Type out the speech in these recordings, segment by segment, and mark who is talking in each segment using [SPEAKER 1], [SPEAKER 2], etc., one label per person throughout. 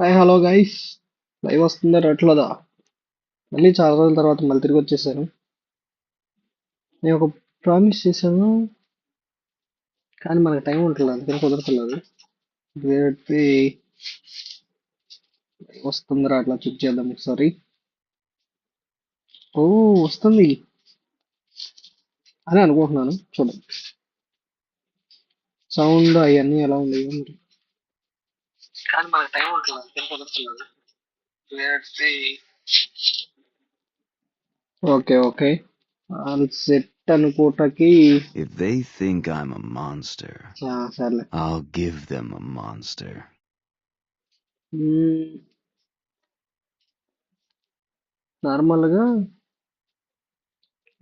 [SPEAKER 1] Hi hello guys. Live వస్తుందా రావట్లేదా మళ్ళీ చాలా రోజుల తర్వాత మళ్ళీ తిరిగి వచ్చేసాను. నేను ఒక ప్రామిస్ చేశాను కానీ మనకు టైం ఉంటుంది అందుకని కుదరట్లేదు. వేరే వస్తుందా అట్లా చెక్ చేద్దాం ఒకసారి. ఓ వస్తుంది. అని అనుకుంటున్నాను చూడండి సౌండ్ అవన్నీ ఎలా ఉంది మరి కానీ మనకు టైం ఉంటుంది అందుకని కుదరట్లేదు ఓకే ఓకే ఆల్ సెట్ అనుకోటకి
[SPEAKER 2] If they think I'm a monster,
[SPEAKER 1] ఆ, సర్లే
[SPEAKER 2] I'll give them a monster.
[SPEAKER 1] మ్మ్. నార్మల్గా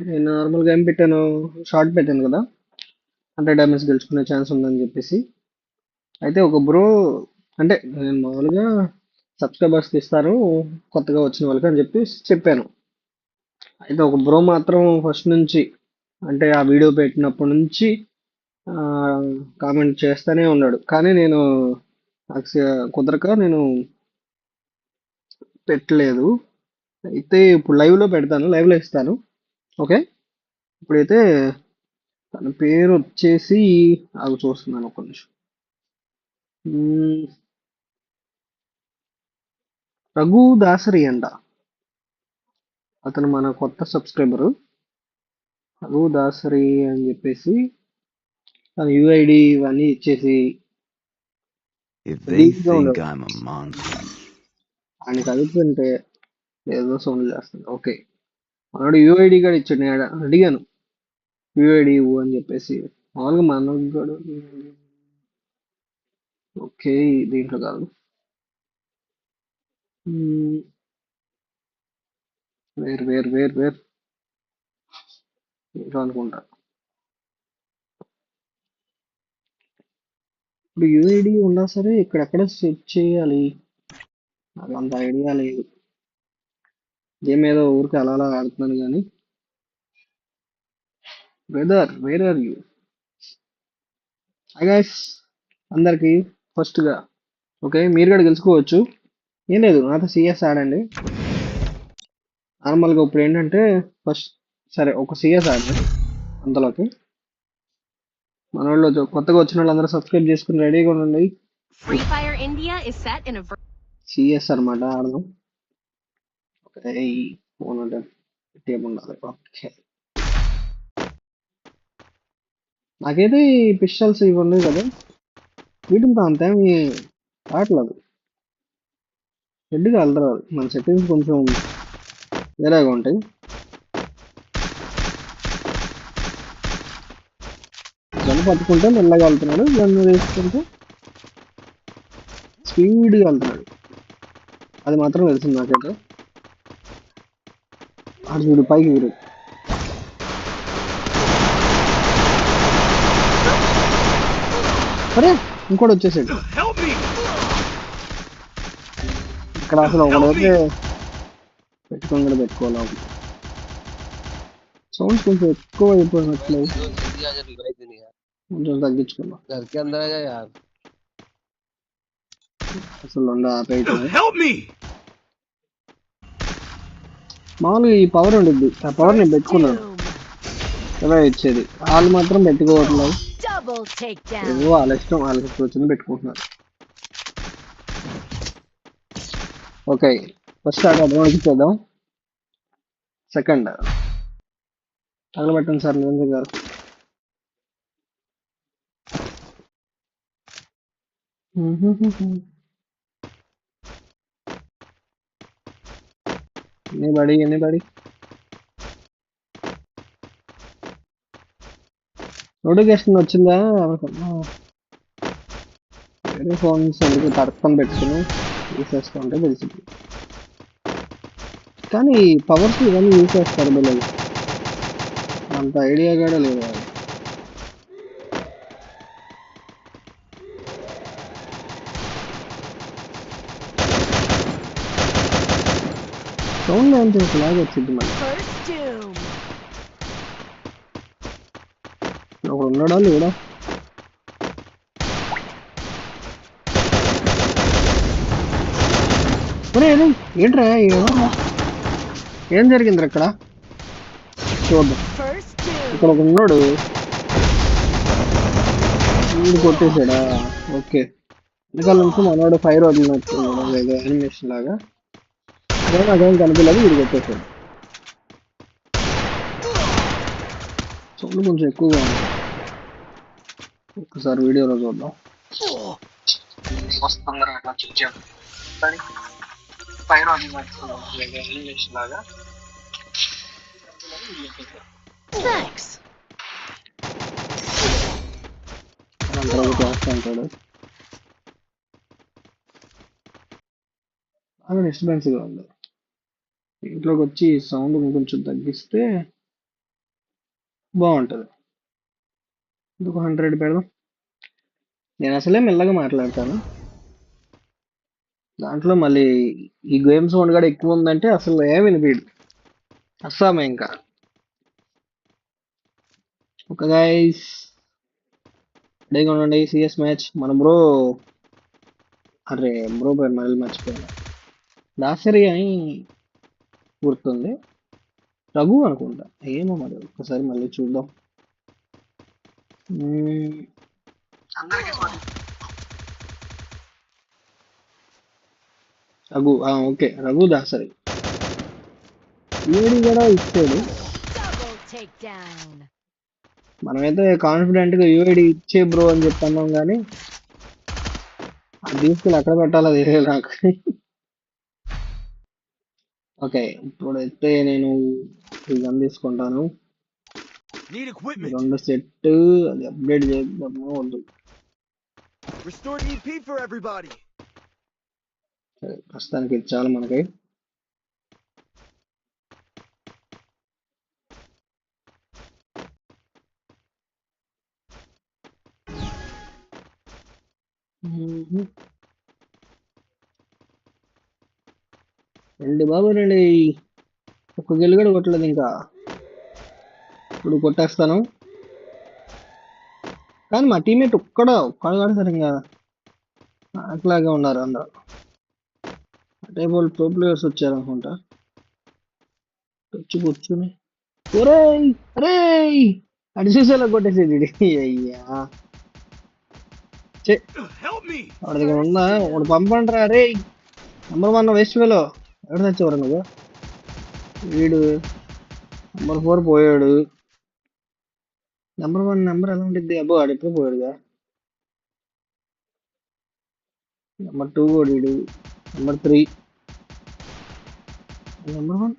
[SPEAKER 1] నేను నార్మల్గా ఏం పెట్టాను? షార్ట్ పెట్టాను కదా. హండ్రెడ్ డ్యామేజ్ గెలుచుకునే ఛాన్స్ ఉందని చెప్పేసి. అయితే ఒక బ్రో అంటే నేను మామూలుగా సబ్స్క్రైబర్స్కి ఇస్తారు కొత్తగా వచ్చిన వాళ్ళకి అని చెప్పి చెప్పాను. అయితే ఒక బ్రో మాత్రం ఫస్ట్ నుంచి అంటే ఆ వీడియో పెట్టినప్పటి నుంచి కామెంట్ చేస్తూనే ఉన్నాడు. కానీ నేను కుదరక నేను పెట్టలేదు. అయితే ఇప్పుడు లైవ్లో పెడతాను లైవ్లో ఇస్తాను. ఓకే? ఇప్పుడైతే తన పేరు వచ్చేసి అవి చూస్తున్నాను ఒక నిమిషం. రఘు దాసరి అంట. అతను మన కొత్త సబ్స్క్రైబరు. రఘు దాసరి అని చెప్పేసి తన యుఐడి ఇవన్నీ ఇచ్చేసి ఆయన చదువుతుంటే ఏదో సౌండ్ చేస్తుంది. ఓకే మనోడు యూఐడి కూడా ఇచ్చాడు. నేను అడ- అడిగాను. యూఐడి ఇవ్వు అని చెప్పేసి. మామూలుగా మనకు కూడా ఓకే దీంట్లో కాదు. మ్మ్. వేరు వేరు వేరు వేరు. అనుకుంటా. ఇప్పుడు యూఐడి ఉన్నా సరే ఇక్కడెక్కడ సెట్ చేయాలి? నాకు అంత ఐడియా లేదు. గేమ్ ఏదో ఊరికి అలా అలా ఆడుతున్నాను కానీ brother where are you I guys అందరికీ ఫస్ట్గా ఓకే మీరు కూడా గెలుచుకోవచ్చు. ఏం లేదు నాతో సిఎస్ ఆడండి. నార్మల్గా ఇప్పుడు ఏంటంటే ఫస్ట్ సరే ఒక సిఎస్ ఆడండి అంతలోకి. మన వాళ్ళు కొత్తగా వచ్చిన వాళ్ళందరూ సబ్స్క్రైబ్ చేసుకుని రెడీగా ఉండండి. సిఎస్ అనమాట ఆడదాం. ఓకే ఫోన్ అంటే టీం ఉండాలి ఓకే. నాకైతే ఈ పిస్టల్స్ ఇవి ఉన్నాయి కదా. వీటితో అంతేమి రావట్లేదు హెడ్గా వెళ్ళరాదు మన సెట్టింగ్స్ కొంచెం వేరేగా ఉంటాయి. గన్ను పట్టుకుంటే మెల్లగా వెళ్తున్నాడు. గన్ను వేసుకుంటే స్పీడ్గా వెళ్తున్నాడు. అది మాత్రం తెలిసింది నాకైతే. అది చూడు పైకి వీడు సరే ఇంకోటి వచ్చేసాడు. ఇక్కడ అసలు ఒకడైతే పెట్టుకొని కూడా పెట్టుకోవాలి సౌండ్ కొంచెం ఎక్కువ అయిపోయినట్లు. కొంచెం తగ్గించుకున్నాం. అసలు మామూలుగా ఈ పవర్ ఉండిద్ది. ఆ పవర్ నేను పెట్టుకున్నాను. ఎలా ఇచ్చేది. వాళ్ళు మాత్రం పెట్టుకోవట్లేదు. వాళ్ళ ఇష్టం. వాళ్ళకి వచ్చింది పెట్టుకుంటున్నారు. ఓకే ఫస్ట్ ఆర్డర్ అడ్వాన్స్ ఇచ్చేద్దాం second తగలబెట్టండి sir Niranjan garu anybody anybody notification వచ్చిందా? వేరే ఫోన్స్ అందుకు తడపని పెట్టుకుని. తీసేస్తుంటే తెలిసింది కానీ పవర్స్ ఇవన్నీ యూజ్ చేస్తారు బిల్లలు అంత ఐడియా కూడా లేదు వాళ్ళకి. సౌండ్ అంటే ఒకలాగా వచ్చింది
[SPEAKER 3] Doom.
[SPEAKER 1] ఒకడు ఉన్నాడా లేడా ఒరే ఏదో ఏంట్రా ఏం జరిగిందిరా ఇక్కడ? చూద్దాం. ఇక్కడ ఒక ఉన్నాడు. వీడు కొట్టేశాడా? ఓకే. వెనకాల నుంచి మనోడు ఫైర్ వదిలినట్టున్నాడు ఏదో యానిమేషన్ లాగా. అదే నాకేం కనిపించలేదు వీడు కొట్టేశాడు. సౌండ్ కొంచెం ఎక్కువగా ఉంది. ఒక్కసారి వీడియోలో చూద్దాం. వస్తుందా అట్లా వదిలినట్టున్నాడు ఏదో యానిమేషన్ లాగా. బాగా డిస్టర్బెన్స్గా ఉంది. ఇంట్లోకి వచ్చి సౌండ్ కొంచెం తగ్గిస్తే బాగుంటుంది. ఇంకొక హండ్రెడ్ పెడదాం? నేను అసలే మెల్లగా మాట్లాడతాను. దాంట్లో మళ్ళీ ఈ గేమ్స్ సౌండ్ కూడా ఎక్కువ ఉందంటే అసలు ఏం వినిపించదు అస్సామే ఇంకా. ఒక గైస్ రెడీగా ఉండండి సిఎస్ మ్యాచ్ మన బ్రో అరే బ్రో పేరు మళ్ళీ మర్చిపోయాను. దాసరి అని గుర్తుంది? రఘు అనుకుంటా. ఏమో మరి ఒకసారి మళ్ళీ చూద్దాం. అందరికీ రఘు ఓకే రఘు దాసరి వీడి కూడా ఇచ్చాడు. మనమైతే కాన్ఫిడెంట్గా యూఐడి ఇచ్చే బ్రో అని చెప్పన్నాం కానీ అది తీసుకుని ఎక్కడ పెట్టాలో తెలియదు నాకు ఓకే ఇప్పుడైతే నేను గన్ తీసుకుంటాను. రెండు సెట్ అది అప్డేట్ చేద్దాము వద్దు
[SPEAKER 4] Restored EP for everybody.
[SPEAKER 1] సరే, ప్రస్తుతానికి ఇది చాలు మనకి. రండి బాబు రండి. ఒక్క గెలు కూడా కొట్టలేదు ఇంకా. ఇప్పుడు కొట్టేస్తాను. కానీ మా టీమేట్ ఒక్కడ ఒక్కడ కూడా సరిగ్గా అట్లాగే ఉన్నారు అందరూ. అంటే వాళ్ళు ప్రో ప్లేయర్స్ వచ్చారు అనుకుంటా వచ్చి కూర్చుని ఒరే అరేయ్ అడిసేసేలా కొట్టేసేది అయ్యా. వాడి దగ్గర ఉందా వాడు పంపంటారా రే నెంబర్ వన్ వేస్ట్ వేలో ఎక్కడ తెచ్చేవారు నువ్వు? వీడు. నెంబర్ ఫోర్ పోయాడు. నెంబర్ వన్ నెంబర్ ఎలా ఉంటుంది అబ్బో వాడు ఎప్పుడు పోయాడుగా? నెంబర్ టూ కూడా వీడు. నెంబర్ త్రీ నెంబర్ వన్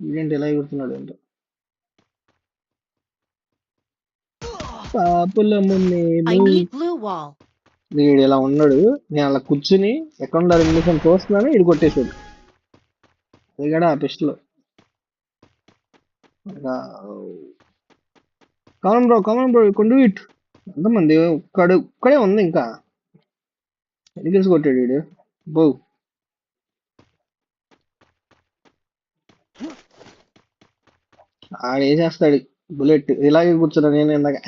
[SPEAKER 1] ఇదేంటి ఎలా ఎగురుతున్నాడు ఏంటో
[SPEAKER 3] wall.
[SPEAKER 1] వీడు ఇలా ఉన్నాడు నేను అలా కూర్చుని ఎక్కడ ఉండాలి ఇంగ్లీష్ చూస్తున్నాను ఇది కొట్టేసాడు అది కూడా ఆ pistol come on bro come on bro కొండు it ఎంతమంది? ఒక్కడు ఒక్కడే ఉంది ఇంకా. ఎన్ని కిల్స్ కొట్టాడు వీడు? బో ఆడేసేస్తాడు. బుల్లెట్. ఇలాగే కూర్చున్నా నేను ఇందాక.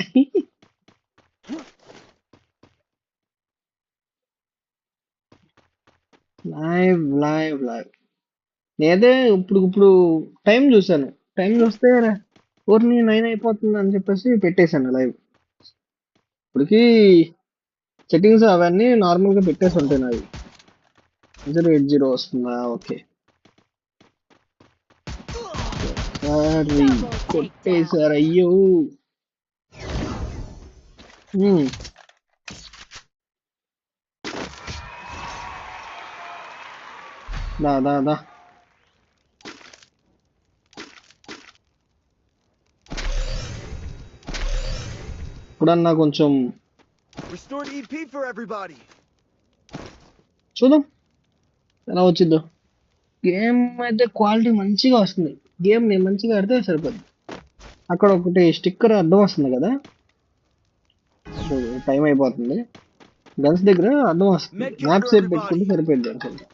[SPEAKER 1] Live live live. నేదే ఇప్పుడు ఇప్పుడు టైం చూశాను. టైం చూస్తే ఊరిని నైన్ అయిపోతుంది అని చెప్పేసి పెట్టేశాను లైవ్. ఇప్పటికీ సెట్టింగ్స్ అవన్నీ నార్మల్గా పెట్టేసి ఉంటాయి నావి. జీరో ఎయిట్ జీరో వస్తుందా ఓకే సారీ కొట్టేశారు అయ్యో హ్మ్. దా దా దా ఇప్పుడన్నా కొంచెం
[SPEAKER 4] Restored EP for everybody.
[SPEAKER 1] చూద్దాం ఎలా వచ్చిందో? గేమ్ అయితే క్వాలిటీ మంచిగా వస్తుంది. గేమ్ నేను మంచిగా ఆడితే సరిపోద్ది. అక్కడ ఒకటి స్టిక్కర్ అడ్డం వస్తుంది కదా? టైం అయిపోతుంది. గన్స్ దగ్గర అడ్డం వస్తుంది. Map safe. పెట్టుకుంటే అనుకుంటా.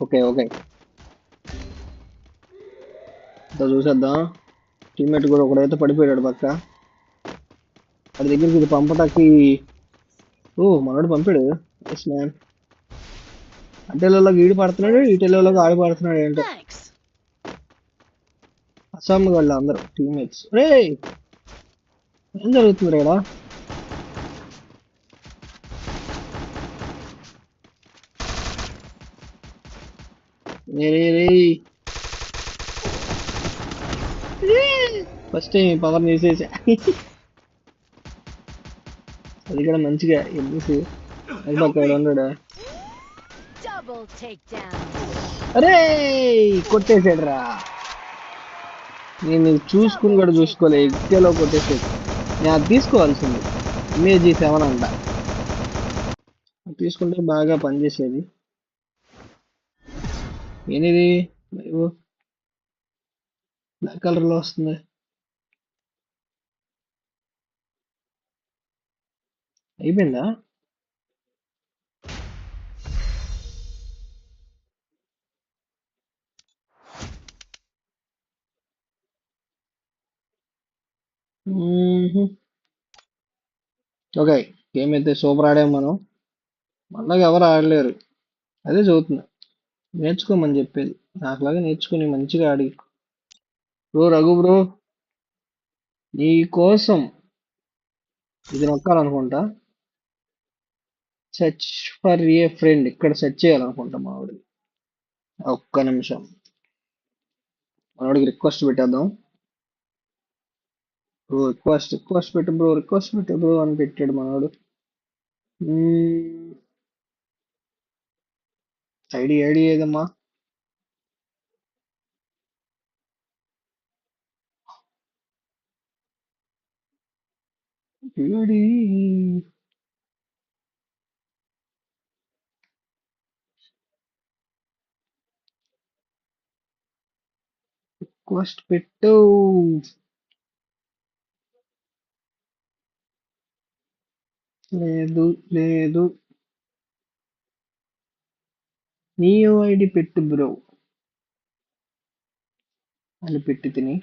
[SPEAKER 1] ఓకే ఓకే ఇంత చూసేద్దాం. టీమ్మేట్ కూడా ఒకడైతే పడిపోయాడు పక్క. వాడి దగ్గరికి ఇది పంపటానికి ఓ మనోడు పంపాడు. ఎస్ మ్యాన్ అటెలోకి ఈడు పడుతున్నాడు ఇటెలోకి ఆడు పడుతున్నాడు ఏంటో. అస్సాం వాళ్ళు అందరూ టీమ్మేట్స్ రే ఏం జరుగుతుంది రేడా? ఫస్ట్ టైం పవర్ తీసేసా. అది కూడా మంచిగా ఎందుకు అది పక్క ఉన్నాడా?
[SPEAKER 3] takedown.
[SPEAKER 1] అరే కొట్టేసాడు రా నేను చూసుకుని కూడా చూసుకోలే ఎక్కేలో కొట్టేసాడు నేను అది తీసుకోవాల్సింది. ఇమేజ్ సెవెన్ అంట. తీసుకుంటే బాగా పనిచేసేది. ఏనిది బ్లాక్ కలర్లో వస్తుంది. అయిపోయిందా? ఓకే గేమ్ అయితే సూపర్ ఆడాము మనం. మనలాగా ఎవరు ఆడలేరు. అదే చదువుతున్నా. నేర్చుకోమని చెప్పేది. నాకులాగా నేర్చుకుని మంచిగా ఆడి. బ్రో రఘు బ్రో నీ కోసం ఇది నొక్కాలనుకుంటా? Search for a friend. ఇక్కడ సెర్చ్ చేయాలనుకుంటా మా ఆవిడ ఒక్క నిమిషం. మనవాడికి రిక్వెస్ట్ పెట్టేద్దాం. బ్రో రిక్వెస్ట్ రిక్వెస్ట్ పెట్టు బ్రో రిక్వెస్ట్ పెట్టు బ్రో అని పెట్టాడు మనోడు. ఐడి ఐడి ఏదమ్మా? ఐడి. రిక్వెస్ట్ పెట్టు. లేదు లేదు. నీ ఐడి పెట్టు బ్రో. అని పెట్టి తిని.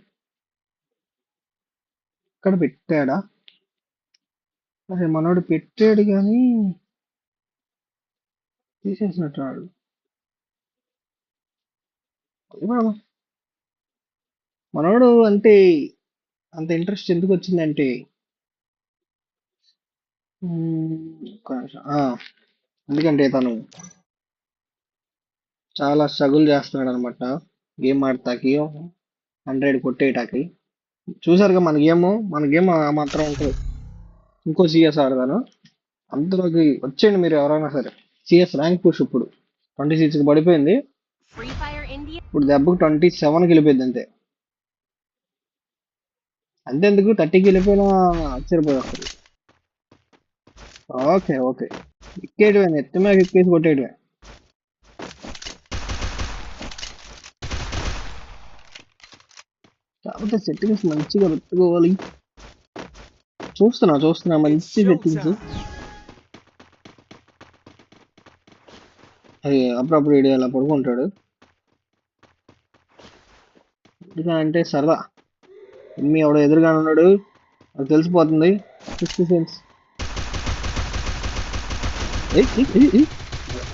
[SPEAKER 1] ఇక్కడ పెట్టాడా? అరే మనోడు పెట్టాడు కానీ తీసేసినట్టున్నాడు. వాడు మనోడు అంటే అంత ఇంట్రెస్ట్ ఎందుకు వచ్చిందంటే మ్మ్, ఒక్క నిమిషం. ఆ, ఎందుకంటే తను చాలా స్ట్రగుల్ చేస్తున్నాడు అనమాట గేమ్ ఆడతాకి హండ్రెడ్ కొట్టేయటాకి చూసారుగా మన గేమ్ మన గేమ్ ఆ మాత్రం ఉంటుంది. ఇంకో సిఎస్ ఆడదాను అందులోకి వచ్చేయండి మీరు ఎవరైనా సరే. సిఎస్ ర్యాంక్ పుష్ ఇప్పుడు. ట్వంటీ సిక్స్కి పడిపోయింది. ఇప్పుడు దెబ్బకి ట్వంటీ సెవెన్కి వెళ్ళిపోయింది అంతే. అంతేందుకు? థర్టీకి వెళ్ళిపోయినా ఆశ్చర్యపోయి వస్తుంది ఓకే ఓకే. ఎక్కేయడమే నెత్తి మీద ఎక్కేసి కొట్టేయడమే కాకపోతే సెట్టింగ్స్ మంచిగా పెట్టుకోవాలి. చూస్తున్నా చూస్తున్నా మంచి సెట్టింగ్స్ అప్పుడప్పుడు వీడియో అలా పడుకుంటాడు. ఎందుకంటే అంటే సరదా. మీ ఎవడో ఎదురుగా ఉన్నాడు. అది తెలిసిపోతుంది. సిక్స్టీ సెన్స్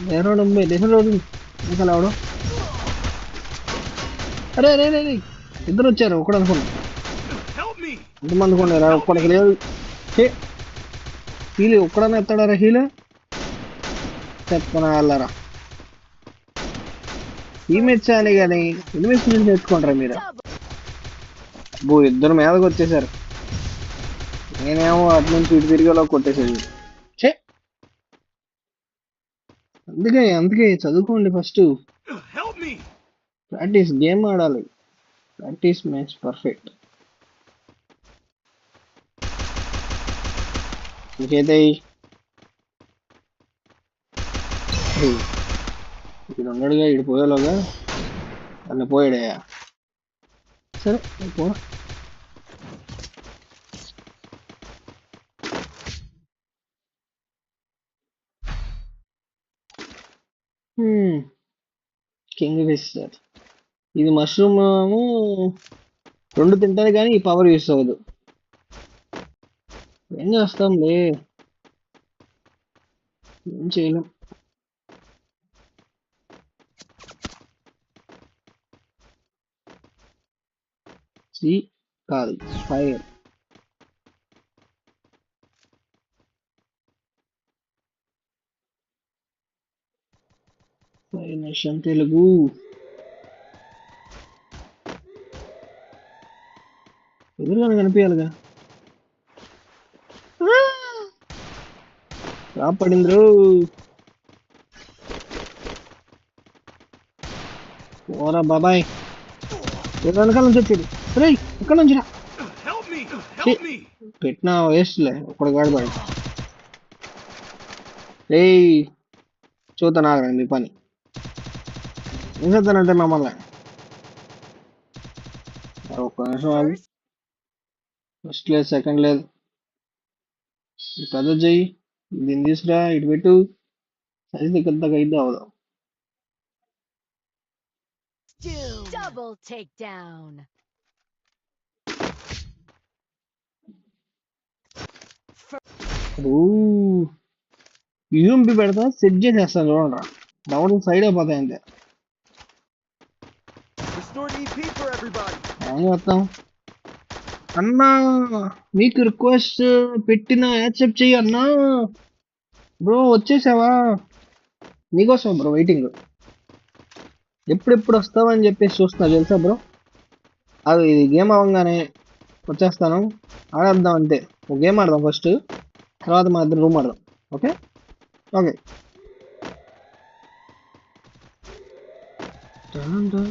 [SPEAKER 1] నేరోడు నేరోడు ఇంకా లేవడు అరే అరే అరే ఇద్దరు వచ్చారు ఒకడు అనుకున్నా
[SPEAKER 4] Help me!
[SPEAKER 1] ఎంతమంది ఒక్కడికి లేదు హే హీలు ఒక్కడన్నా ఎత్తాడారా హీల్ చెప్పనా వెళ్ళారా టీమేట్స్ అని కానీ ఎనిమిది నుంచి నేర్చుకుంటారా మీరు
[SPEAKER 3] Double.
[SPEAKER 1] బో ఇద్దరు మీదకి వచ్చేసారు నేనేమో అటు నుంచి ఇటు తిరిగేలా కొట్టేసేది అందుకే అందుకే చదువుకోండి ఫస్ట్! ప్రాక్టీస్ గేమ్ ఆడాలి. ప్రాక్టీస్ మేక్స్ పర్ఫెక్ట్ ఇంకైతే ఇక్కడ ఉన్నాడుగా ఇటు పోయేలోగా? అన్న పోయాడయ్యా సరే పో కింగ్ ఫిష్ సార్ ఇది మష్రూమ్ రెండు తింటారు కానీ ఈ పవర్ యూస్ అవ్వదు. ఏం చేస్తాంలే? ఏం చేయలేం. కాదు. ఫైర్ నేషన్ తెలుగు ఎదురుగా కనిపించాలిగా రాపడింది ఓరా బాబాయ్ వెనకాల నుంచి వచ్చేది రే ఇక్కడ నుంచి రా! పెట్టిన వేస్ట్లే ఒకడు గాడిపడి ఏయ్ చూద్దాం ఆగండి మీ పని చేద్దానంటే మమ్మల్ని ఒక్క నిమిషం ఆగు. ఫస్ట్ లేదు సెకండ్ లేదు. పెద్ద చెయ్యి దీన్ని తీసుకురా ఇటు పెట్టు. సైజ్ దగ్గర అయితే అవదాం
[SPEAKER 3] Double takedown.
[SPEAKER 1] యూఎంపి పెడతా సెట్ చేసేస్తాను చూడండి డౌన్ సైడ్ అయిపోతాయి అంతే
[SPEAKER 4] Restored EP for everybody!
[SPEAKER 1] ఏం చేస్తాం అన్నా మీకు రిక్వెస్ట్ పెట్టిన యాక్సెప్ట్ చెయ్యి అన్నా. బ్రో వచ్చేసావా? నీకోసం బ్రో వెయిటింగ్ ఎప్పుడెప్పుడు వస్తావని చెప్పేసి చూస్తున్నా తెలుసా బ్రో అది ఇది గేమ్ అవ్వగానే వచ్చేస్తాను. ఆడేద్దాం అంతే. ఒక గేమ్ ఆడదాం ఫస్ట్ తర్వాత మా ఇద్దరు రూమ్ ఆడదాం. ఓకే? ఓకే. అక్కడెక్కడో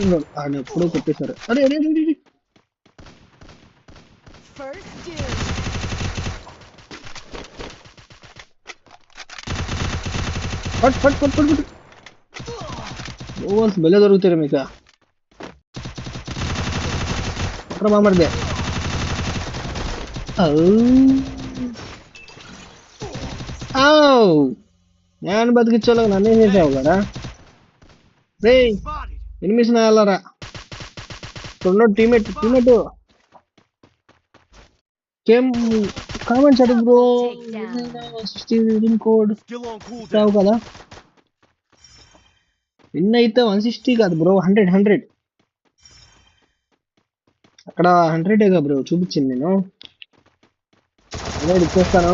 [SPEAKER 1] ఉన్నాడు. ఆయన ఎప్పుడో కొట్టేశారు అరే అరే అరే, అరే.
[SPEAKER 3] First doom.
[SPEAKER 1] పట్ పట్ పట్ పట్ పట్ ఓవర్స్ బెల్ల దొరుకుతారు మీకు అక్కడ మామడిదే నేను బతికించోళ్ళకి నన్నే చేసావు కదా రే ఎనిమిది వెళ్ళరా రెండో టీమేట్ టీమేట్ కేమ్ కామెంట్స్ అడుగు బ్రో సిక్స్టీ రీడింగ్ కోడ్. ఇస్తావు కదా? విన్ అయితే వన్ సిక్స్టీ కాదు బ్రో హండ్రెడ్ హండ్రెడ్ అక్కడ హండ్రెడేగా బ్రో చూపించింది నేను. హండ్రెడ్ ఇచ్చేస్తాను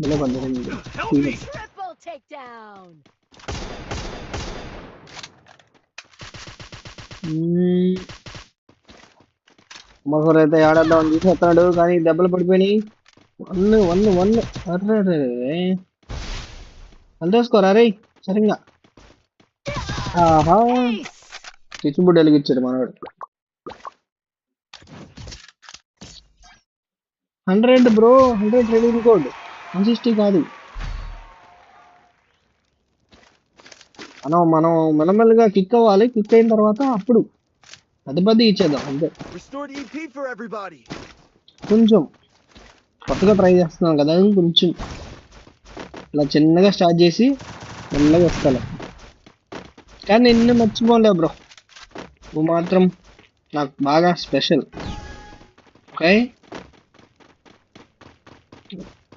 [SPEAKER 1] భలే పడ్డది
[SPEAKER 4] Help me!
[SPEAKER 3] Triple takedown.
[SPEAKER 1] మగరు అయితే ఆడేద్దాం తీసేస్తున్నాడు కానీ దెబ్బలు పడిపోయినాయి. వన్ వన్ వన్ అర్రే అందేసుకోరా రే? సరిగ్గా. ఆహా. చిచ్చుబుడ్డి వెలిగించాడు మనవాడు hundred bro hundred trading code. One sixty కాదు. మనం మనం మెల్లమెల్లగా కిక్ అవ్వాలి కిక్ అయిన తర్వాత అప్పుడు పెద్ద పెద్ద ఇచ్చేద్దాం అంతే.
[SPEAKER 4] Everybody!
[SPEAKER 1] కొంచెం కొత్తగా ట్రై చేస్తున్నాం కదా కొంచెం. ఇలా చిన్నగా స్టార్ట్ చేసి మెల్లగా వస్తాను కానీ నిన్ను మర్చిపోలే బ్రో. నువ్వు మాత్రం నాకు బాగా స్పెషల్ ఓకే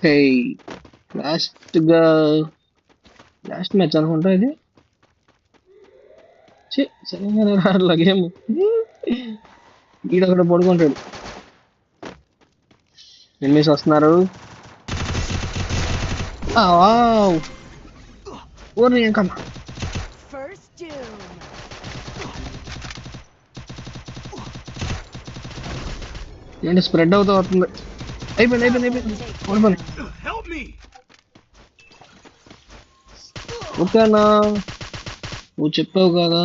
[SPEAKER 1] ఓకే లాస్ట్గా లాస్ట్ మ్యాచ్ అనుకుంటా ఇది. రాట్లా గేమ్ ఈడొకటి పడుకుంటాడు. ఎనిమిస్ వస్తున్నారు? ఓర్ని ఇంకమ్మా
[SPEAKER 3] First doom.
[SPEAKER 1] వస్తుంది అయిపోయింది అయిపోయింది అయిపోయింది ఓడిపోయింది
[SPEAKER 4] Help me!
[SPEAKER 1] ఓకే అన్న. నువ్వు చెప్పావు కదా.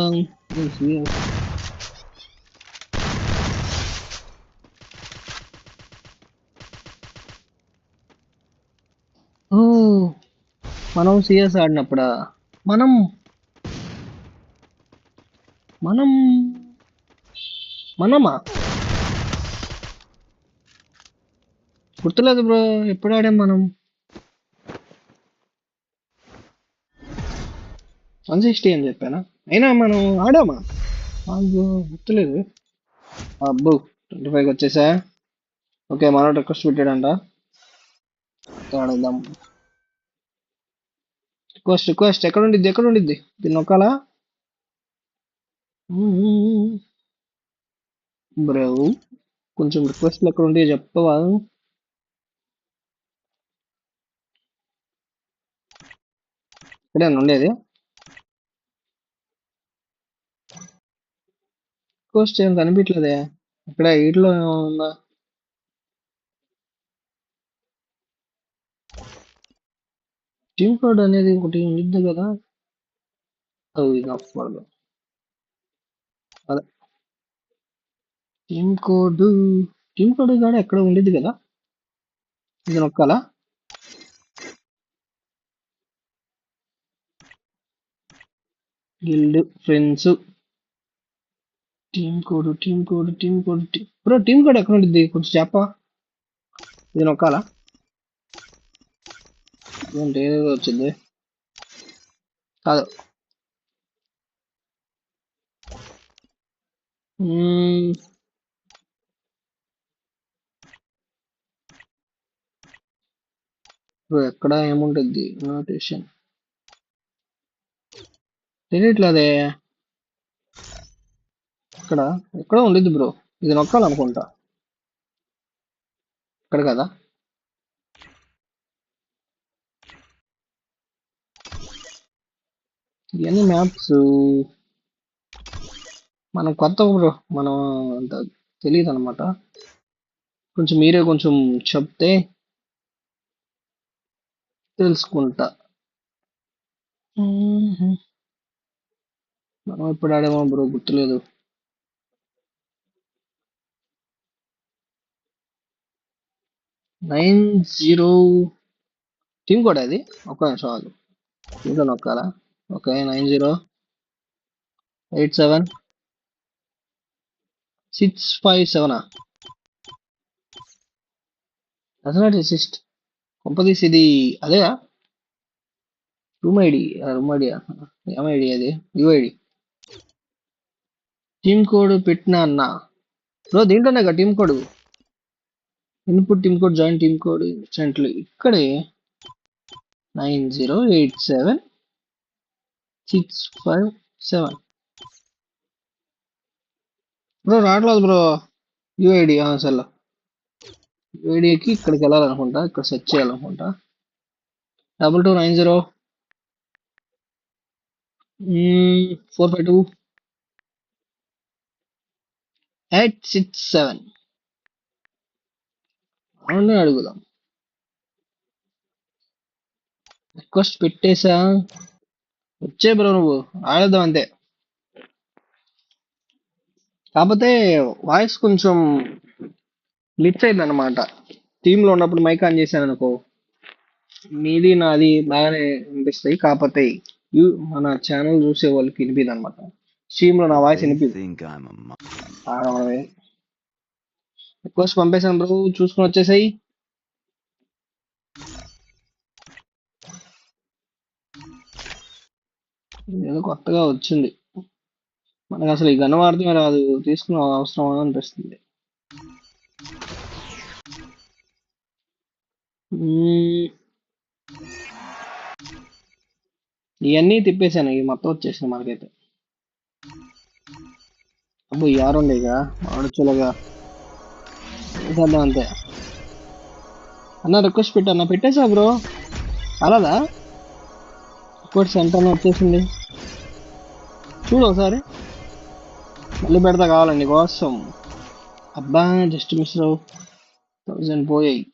[SPEAKER 1] మనం సిఎస్ ఆడినప్పుడా? మనం. మనం. మనమా? గుర్తులేదు బ్రో ఎప్పుడు ఆడాం మనం? వన్ సిక్స్టీ అని చెప్పానా? అయినా మనం ఆడామా? నాకు గుర్తులేదు. అబ్బో ట్వంటీ ఫైవ్కి వచ్చేసా? ఓకే మనోడు రిక్వెస్ట్ పెట్టాడంట. ఆడేద్దాం. రిక్వెస్ట్ రిక్వెస్ట్ ఎక్కడ ఉండిద్ది ఎక్కడ ఉండిద్ది దీన్ని నొక్కాలా? బ్రో కొంచెం రిక్వెస్ట్లు ఎక్కడ ఉంటాయో చెప్పవా? ఇక్కడే ఉండేది కోస్ట్ ఏం కనిపించలేదే ఇక్కడ వీటిలో ఉందా టీమ్ కోడ్ అనేది ఒకటి ఉండిద్ది కదా అది కాదు అదే టీమ్ కోడ్ టీమ్ కోడ్ కూడా ఎక్కడ ఉండిద్ది కదా ఇది నొక్కాలా guild friends. Team code team code team code bro team code ఎక్కడ ఉంటుంది కొంచెం చెప్పా ఇది నొక్కాలా? ఏంటి ఏదో వచ్చింది. కాదు. ఎక్కడ ఏముంటుంది నోటేషన్. తెలియట్లేదే ఇక్కడ ఎక్కడో ఉండిద్ది బ్రో. ఇది నొక్కాలనుకుంటా. ఇక్కడ కదా. ఇవన్నీ మ్యాప్స్. మనం కొత్త బ్రో. మనం అంత తెలియదు అనమాట కొంచెం మీరే కొంచెం చెప్తే తెలుసుకుంటా. మనం ఎప్పుడు ఆడేమో బ్రో గుర్తులేదు. నైన్ జీరో టీమ్ కోడ్ అది ఒక్క నిమిషం ఆగు. నొక్కాలా? Okay nine zero. Eight seven. Six five సెవెనా? అసలు సిస్ట్ కొంపదీసి ఇది అదే రూమ్ ఐడి రూమ్ ఐడియా? ఎంఐడి అది యూఐడి టీమ్ కోడ్ పెట్టినా అన్న. బ్రో దీంట్లోనే కదా team code. Input team code join team code instantly ఇక్కడే. Nine zero eight seven six five seven. Bro రావట్లేదు బ్రో. యుఐడి అసలు యుఐడికి ఇక్కడికి వెళ్ళాలనుకుంటా ఇక్కడ search చేయాలనుకుంటా. Double two nine zero. Four five two. Eight six seven. అవును అడుగుదాం. రిక్వెస్ట్ పెట్టేసా? వచ్చే బ్రో నువ్వు ఆడదాం అంతే. కాకపోతే వాయిస్ కొంచెం గ్లిచ్ అయింది అనమాట టీంలో ఉన్నప్పుడు మైక్ ఆన్ చేశాను అనుకో మీది నాది బాగానే వినిపిస్తాయి. కాకపోతే మన ఛానల్ చూసే వాళ్ళకి వినిపిదనమాట స్ట్రీమ్లో నా వాయిస్ ఆడమనమే రిక్వెస్ట్ పంపేశాను బ్రో చూసుకొని వచ్చేసాయి. ఏదో కొత్తగా వచ్చింది. మనకు అసలు ఈ గన్ వాడితే రాదు తీసుకున్న అవసరం అనిపిస్తుంది. ఇవన్నీ తిప్పేశాను ఇవి మొత్తం వచ్చేసింది మనకైతే. అబ్బో యారం లేగా ఉండేగా ఆడొచ్చులాగా. చేద్దాం అంతే. అన్న రిక్వెస్ట్ పెట్టా అన్న. పెట్టేసా బ్రో. అలాదా రిక్వెస్ట్ సెంటర్ వచ్చేసింది. చూడు ఒకసారి. మళ్ళీ పెడతా కావాలండి కోసం. అబ్బా జస్ట్ మిస్ రావు థౌజండ్ పోయాయి.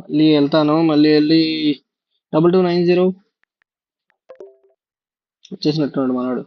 [SPEAKER 1] మళ్ళీ వెళ్తాను మళ్ళీ వెళ్ళి డబుల్ టూ నైన్ జీరో వచ్చేసినట్టున్నాడు మనవాడు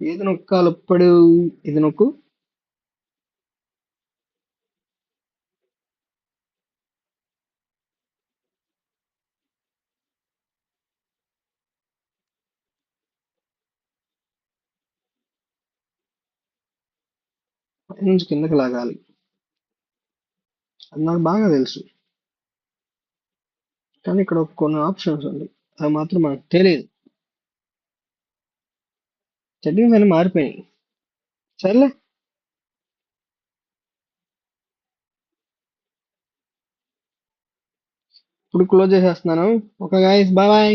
[SPEAKER 1] ఏది నొక్కాలప్పుడు ఇది నొక్కు? నుంచి కిందకి లాగాలి. అది నాకు బాగా తెలుసు. కానీ ఇక్కడ కొన్ని ఆప్షన్స్ ఉంది. అవి మాత్రం మనకు తెలియదు సెట్టింగ్స్ అన్ని మారిపోయినాయి. సర్లే. ఇప్పుడు క్లోజ్ చేసేస్తున్నాను. ఒక గాయస్ బాయ్ బాయ్